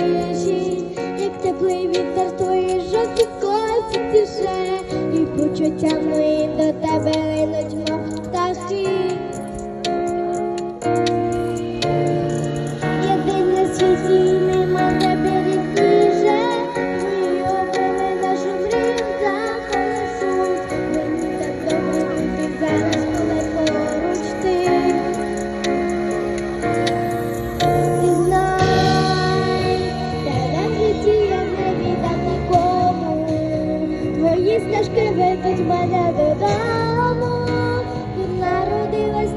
Thank you. мої стежки ведуть мене додому, тут народилась.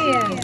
Brilliant.